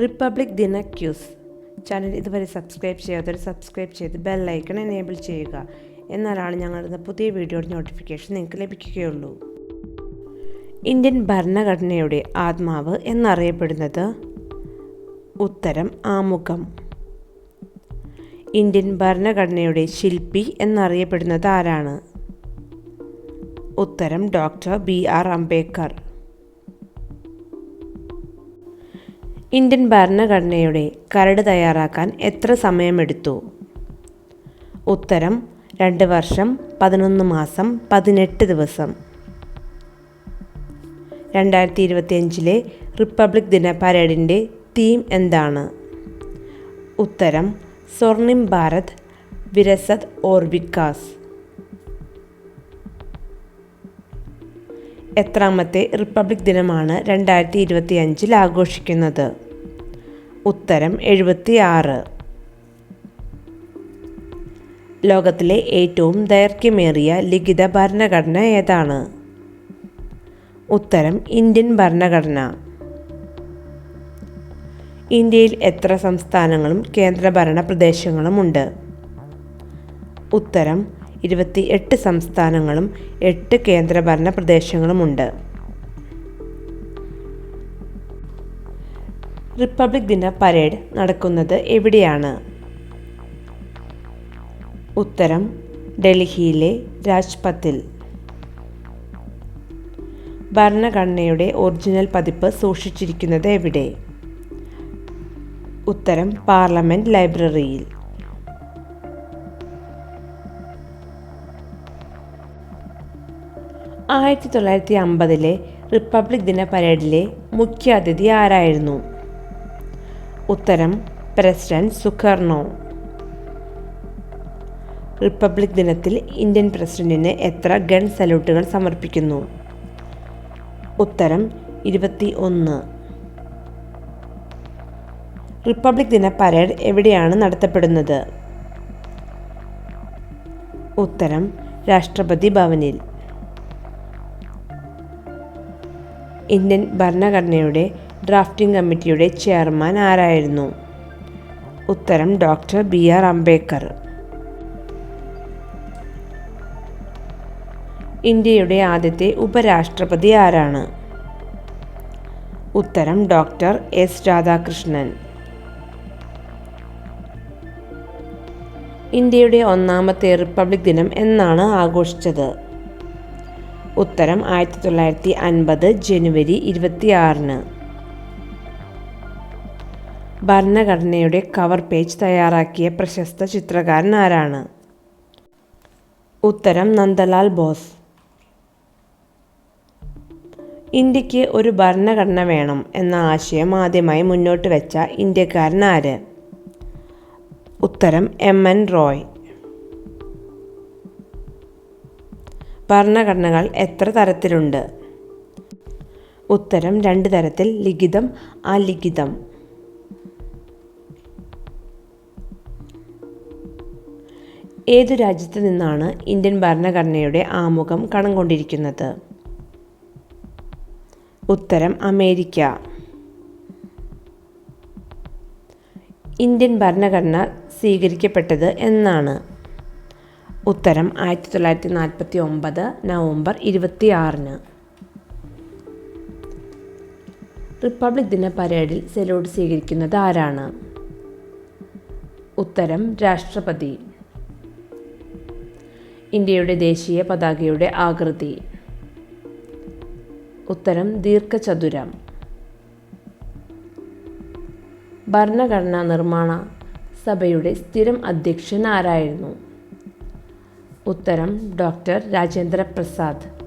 Republic ദിന quiz channel ഇതുവരെ subscribe ചെയ്യാത്തവർ സബ്സ്ക്രൈബ് ചെയ്ത് ബെല്ലൈക്കൺ എനേബിൾ ചെയ്യുക. എന്നാലാണ് ഞങ്ങളുടെ പുതിയ വീഡിയോയുടെ നോട്ടിഫിക്കേഷൻ നിങ്ങൾക്ക് ലഭിക്കുകയുള്ളൂ. ഇന്ത്യൻ ഭരണഘടനയുടെ ആത്മാവ് എന്നറിയപ്പെടുന്നത് ഉത്തരം ആമുഖം. ഇന്ത്യൻ ഭരണഘടനയുടെ ശില്പി എന്നറിയപ്പെടുന്നത് ആരാണ്? ഉത്തരം doctor B R Ambedkar. Indian ഭരണഘടനയുടെ കരട് തയ്യാറാക്കാൻ എത്ര സമയമെടുത്തു? ഉത്തരം രണ്ട് വർഷം പതിനൊന്ന് മാസം പതിനെട്ട് ദിവസം. രണ്ടായിരത്തി ഇരുപത്തിയഞ്ചിലെ റിപ്പബ്ലിക് ദിന പരേഡിന്റെ തീം എന്താണ്? ഉത്തരം സ്വർണിം ഭാരത് വിരസത് ഓർ വികാസ് എത്രാമത്തെ റിപ്പബ്ലിക് ദിനമാണ് രണ്ടായിരത്തി ഇരുപത്തി അഞ്ചിൽ ആഘോഷിക്കുന്നത്. ഉത്തരം എഴുപത്തി ആറ് ലോകത്തിലെ ഏറ്റവും ദൈർഘ്യമേറിയ ലിഖിത ഭരണഘടന ഏതാണ്? ഉത്തരം ഇന്ത്യൻ ഭരണഘടന. ഇന്ത്യയിൽ എത്ര സംസ്ഥാനങ്ങളും കേന്ദ്രഭരണ പ്രദേശങ്ങളുമുണ്ട് ഉത്തരം ഇരുപത്തി എട്ട് സംസ്ഥാനങ്ങളും എട്ട് കേന്ദ്രഭരണ പ്രദേശങ്ങളുമുണ്ട്. റിപ്പബ്ലിക് ദിന പരേഡ് നടക്കുന്നത് എവിടെയാണ്? ഉത്തരം ഡൽഹിയിലെ രാജ്പത്തിൽ ഭരണഘടനയുടെ ഒറിജിനൽ പതിപ്പ് സൂക്ഷിച്ചിരിക്കുന്നത് എവിടെ? ഉത്തരം പാർലമെന്റ് ലൈബ്രറിയിൽ. ആയിരത്തി തൊള്ളായിരത്തി അമ്പതിലെ റിപ്പബ്ലിക് ദിന പരേഡിലെ മുഖ്യ അതിഥി ആരായിരുന്നു? ഉത്തരം പ്രസിഡന്റ് സുഖർണോ. റിപ്പബ്ലിക് ദിനത്തിൽ ഇന്ത്യൻ പ്രസിഡന്റിന് എത്ര ഗൺ സല്യൂട്ടുകൾ സമർപ്പിക്കുന്നു? ഉത്തരം ഇരുപത്തി ഒന്ന് റിപ്പബ്ലിക് ദിന പരേഡ് എവിടെയാണ് നടത്തപ്പെടുന്നത്? ഉത്തരം രാഷ്ട്രപതി ഭവനിൽ. ഇന്ത്യൻ ഭരണഘടനയുടെ ഡ്രാഫ്റ്റിംഗ് കമ്മിറ്റിയുടെ ചെയർമാൻ ആരായിരുന്നു? ഉത്തരം ഡോക്ടർ ബി. ആർ. അംബേദ്കർ. ഇന്ത്യയുടെ ആദ്യത്തെ ഉപരാഷ്ട്രപതി ആരാണ്? ഉത്തരം ഡോക്ടർ എസ്. രാധാകൃഷ്ണൻ. ഇന്ത്യയുടെ ഒന്നാമത്തെ റിപ്പബ്ലിക് ദിനം എന്നാണ് ആഘോഷിച്ചത്. ഉത്തരം ആയിരത്തി തൊള്ളായിരത്തി അൻപത് ജനുവരി ഇരുപത്തിയാറിന്. ഭരണഘടനയുടെ കവർ പേജ് തയ്യാറാക്കിയ പ്രശസ്ത ചിത്രകാരൻ ആരാണ്? ഉത്തരം നന്ദലാൽ ബോസ്. ഇന്ത്യയ്ക്ക് ഒരു ഭരണഘടന വേണം എന്ന ആശയം ആദ്യമായി മുന്നോട്ട് വെച്ച ഇന്ത്യക്കാരൻ ആര്? ഉത്തരം എം എൻ റോയ്. ഭരണഘടനകൾ എത്ര തരത്തിലുണ്ട്? ഉത്തരം രണ്ട് തരത്തിൽ. ലിഖിതം അലിഖിതം. ഏതു രാജ്യത്ത് നിന്നാണ് ഇന്ത്യൻ ഭരണഘടനയുടെ ആമുഖം കണം കൊണ്ടിരിക്കുന്നത് ഉത്തരം അമേരിക്ക. ഇന്ത്യൻ ഭരണഘടന സ്വീകരിക്കപ്പെട്ടത് എന്നാണ്. ഉത്തരം ആയിരത്തി തൊള്ളായിരത്തി നാൽപ്പത്തി ഒമ്പത് നവംബർ ഇരുപത്തി ആറിന് റിപ്പബ്ലിക് ദിന പരേഡിൽ സെലൂട്ട് സ്വീകരിക്കുന്നത് ആരാണ്? ഉത്തരം രാഷ്ട്രപതി. ഇന്ത്യയുടെ ദേശീയ പതാകയുടെ ആകൃതി. ഉത്തരം ദീർഘചതുരം. ഭരണഘടനാ നിർമ്മാണ സഭയുടെ സ്ഥിരം അധ്യക്ഷൻ ആരായിരുന്നു? ഉത്തരം ഡോക്ടർ രാജേന്ദ്ര പ്രസാദ്.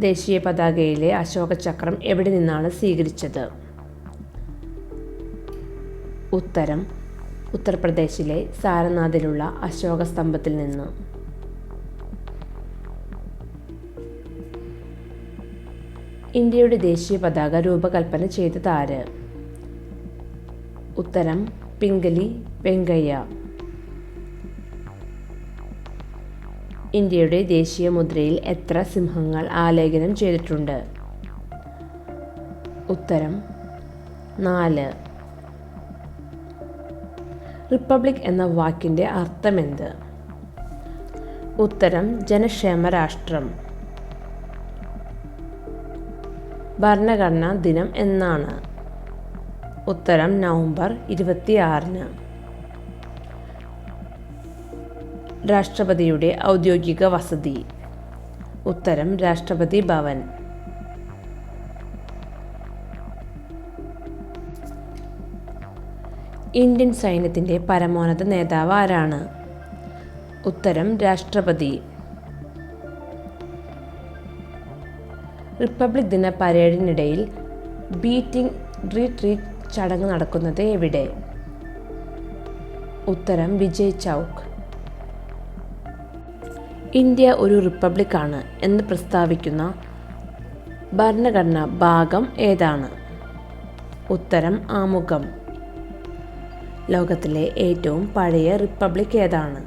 ദേശീയ പതാകയിലെ അശോക ചക്രം എവിടെ നിന്നാണ് സ്വീകരിച്ചത്? ഉത്തരം ഉത്തർപ്രദേശിലെ സാരനാഥിലുള്ള അശോക സ്തംഭത്തിൽ നിന്ന്. ഇന്ത്യയുടെ ദേശീയ പതാക രൂപകൽപ്പന ചെയ്തത് ആര്? ഉത്തരം പിംഗലി വെങ്കയ്യ. ഇന്ത്യയുടെ ദേശീയ മുദ്രയിൽ എത്ര സിംഹങ്ങൾ ആലേഖനം ചെയ്തിട്ടുണ്ട്? ഉത്തരം നാല്. റിപ്പബ്ലിക് എന്ന വാക്കിന്റെ അർത്ഥമെന്ത്? ഉത്തരം ജനക്ഷേമ രാഷ്ട്രം. ഭരണഘടനാ ദിനം എന്നാണ്. ഉത്തരം നവംബർ ഇരുപത്തിയാറിന്. രാഷ്ട്രപതിയുടെ ഔദ്യോഗിക വസതി. ഉത്തരം രാഷ്ട്രപതി ഭവൻ. ഇന്ത്യൻ സൈന്യത്തിന്റെ പരമോന്നത നേതാവ് ആരാണ്? ഉത്തരം രാഷ്ട്രപതി. റിപ്പബ്ലിക് ദിന പരേഡിനിടയിൽ ബീറ്റിംഗ് റിട്രീറ്റ് ചടങ്ങ് നടക്കുന്നത് എവിടെ? ഉത്തരം വിജയ് ചൗക്ക്. ഇന്ത്യ ഒരു റിപ്പബ്ലിക്കാണ് എന്ന് പ്രസ്താവിക്കുന്ന ഭരണഘടന ഭാഗം ഏതാണ്? ഉത്തരം ആമുഖം. ലോകത്തിലെ ഏറ്റവും പഴയ റിപ്പബ്ലിക് ഏതാണ്?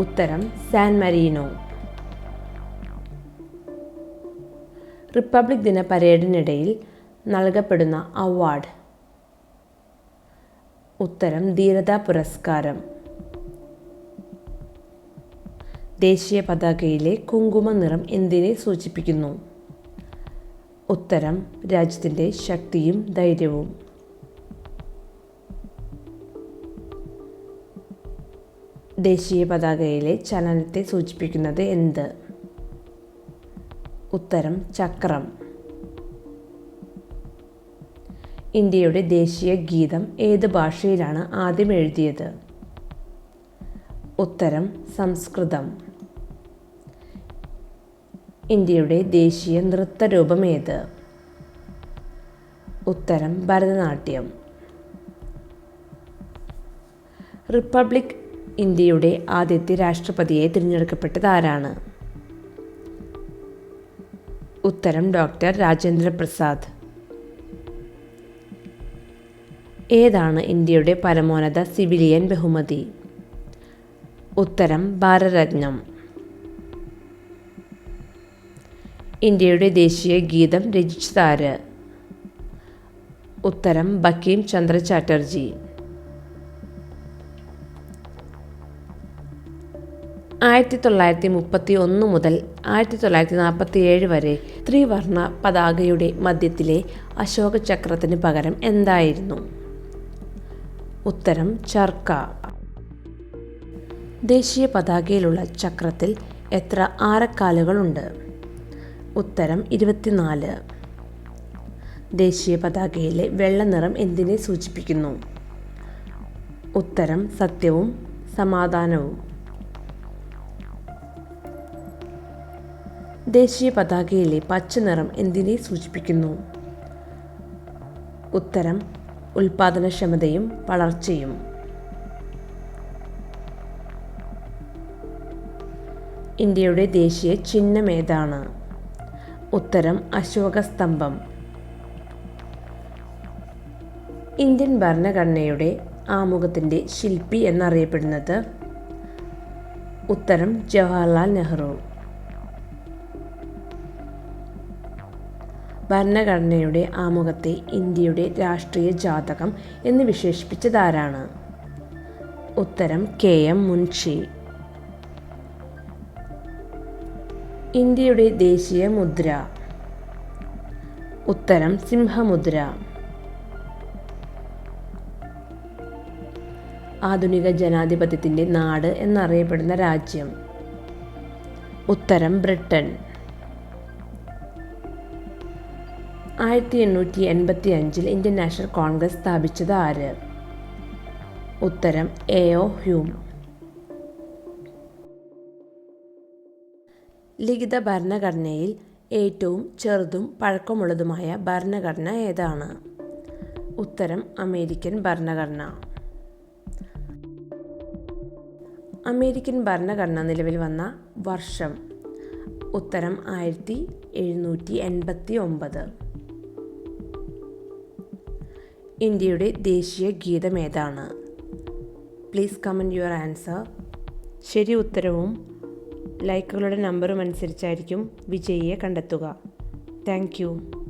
ഉത്തരം സാൻ മരീനോ. റിപ്പബ്ലിക് ദിന പരേഡിനിടയിൽ നൽകപ്പെടുന്ന അവാർഡ്. ഉത്തരം ധീരതാ പുരസ്കാരം. ദേശീയ പതാകയിലെ കുങ്കുമ നിറം എന്തിനെ സൂചിപ്പിക്കുന്നു? ഉത്തരം രാജ്യത്തിന്റെ ശക്തിയും ധൈര്യവും. ദേശീയ പതാകയിലെ ചലനത്തെ സൂചിപ്പിക്കുന്നത് എന്ത്? ഉത്തരം ചക്രം. ഇന്ത്യയുടെ ദേശീയ ഗീതം ഏത് ഭാഷയിലാണ് ആദ്യം എഴുതിയത്? ഉത്തരം സംസ്കൃതം. ഇന്ത്യയുടെ ദേശീയ നൃത്തരൂപം ഏത് ഉത്തരം ഭരതനാട്യം. റിപ്പബ്ലിക് ഇന്ത്യയുടെ ആദ്യത്തെ രാഷ്ട്രപതിയെ തിരഞ്ഞെടുക്കപ്പെട്ടത് ആരാണ്? ഉത്തരം ഡോക്ടർ രാജേന്ദ്ര പ്രസാദ്. ഏതാണ് ഇന്ത്യയുടെ പരമോന്നത സിവിലിയൻ ബഹുമതി? ഉത്തരം ഭാരതരത്നം. ഇന്ത്യയുടെ ദേശീയ ഗീതം രചിച്ചതാര്? ഉത്തരം ബക്കീം ചന്ദ്ര ചാറ്റർജി. ആയിരത്തി തൊള്ളായിരത്തി മുപ്പത്തി ഒന്ന് മുതൽ ആയിരത്തി തൊള്ളായിരത്തി നാൽപ്പത്തി ഏഴ് വരെ ത്രിവർണ പതാകയുടെ മധ്യത്തിലെ അശോക ചക്രത്തിന് പകരം എന്തായിരുന്നു? ഉത്തരം ചർക്ക. ദേശീയ പതാകയിലുള്ള ചക്രത്തിൽ എത്ര ആരക്കാലുകളുണ്ട് ഉത്തരം ഇരുപത്തിനാല്. ദേശീയ പതാകയിലെ വെള്ള നിറം എന്തിനെ സൂചിപ്പിക്കുന്നു? ഉത്തരം സത്യവും സമാധാനവും. ദേശീയ പതാകയിലെ പച്ച നിറം എന്തിനെ സൂചിപ്പിക്കുന്നു? ഉത്തരം ഉൽപാദനക്ഷമതയും വളർച്ചയും. ഇന്ത്യയുടെ ദേശീയ ചിഹ്നം ഏതാണ്? ഉത്തരം അശോകസ്തംഭം. ഇന്ത്യൻ ഭരണഘടനയുടെ ആമുഖത്തിന്റെ ശില്പി എന്നറിയപ്പെടുന്നത് ഉത്തരം ജവഹർലാൽ നെഹ്റു. ഭരണഘടനയുടെ ആമുഖത്തെ ഇന്ത്യയുടെ രാഷ്ട്രീയ ജാതകം എന്ന് വിശേഷിപ്പിച്ചതാരാണ്? ഉത്തരം കെ എം മുൻഷി. ഇന്ത്യയുടെ ദേശീയ മുദ്ര. ഉത്തരം സിംഹമുദ്ര. ആധുനിക ജനാധിപത്യത്തിന്റെ നാട് എന്നറിയപ്പെടുന്ന രാജ്യം. ഉത്തരം ബ്രിട്ടൻ. ആയിരത്തി എണ്ണൂറ്റി എൺപത്തി അഞ്ചിൽ ഇന്ത്യൻ നാഷണൽ കോൺഗ്രസ് സ്ഥാപിച്ചത് ആര്? ഉത്തരം എ ഒ ഹ്യൂം. ലിഖിത ഭരണഘടനയിൽ ഏറ്റവും ചെറുതും പഴക്കമുള്ളതുമായ ഭരണഘടന ഏതാണ്? ഉത്തരം അമേരിക്കൻ ഭരണഘടന. അമേരിക്കൻ ഭരണഘടന നിലവിൽ വന്ന വർഷം. ഉത്തരം ആയിരത്തി എഴുന്നൂറ്റി എൺപത്തി ഒമ്പത് ഇന്ത്യയുടെ ദേശീയ ഗീതം ഏതാണ്? പ്ലീസ് കമന്റ് യുവർ ആൻസർ ശരി ഉത്തരവും ലൈക്കുകളുടെ നമ്പറും അനുസരിച്ചായിരിക്കും വിജയിയെ കണ്ടെത്തുക. താങ്ക്